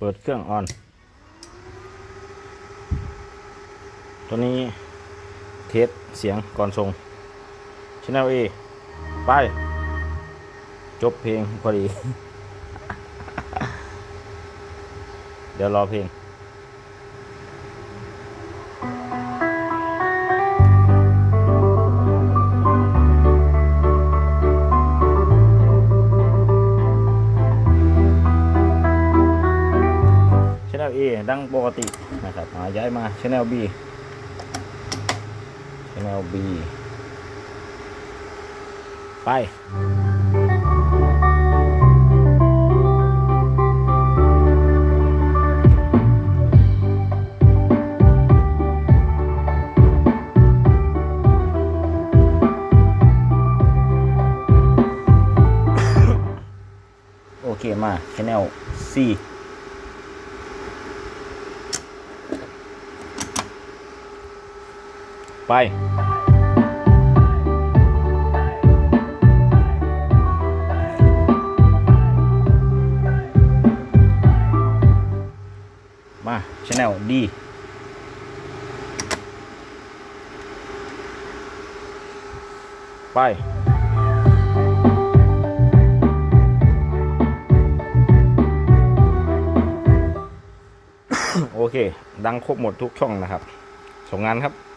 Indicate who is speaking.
Speaker 1: เปิดเครื่องออน ตัวนี้เทสเสียงก่อนส่งช n แนล A ไป จบเพลงพอดี เดี๋ยวรอเพลง Channel A ดังปกตินะครับย้ายมา Channel B Channel B ไปโอเคมา Channel C ไป มาชแนลดีไปโอเค ดังครบหมดทุกช่องนะครับ ส่งงานครับ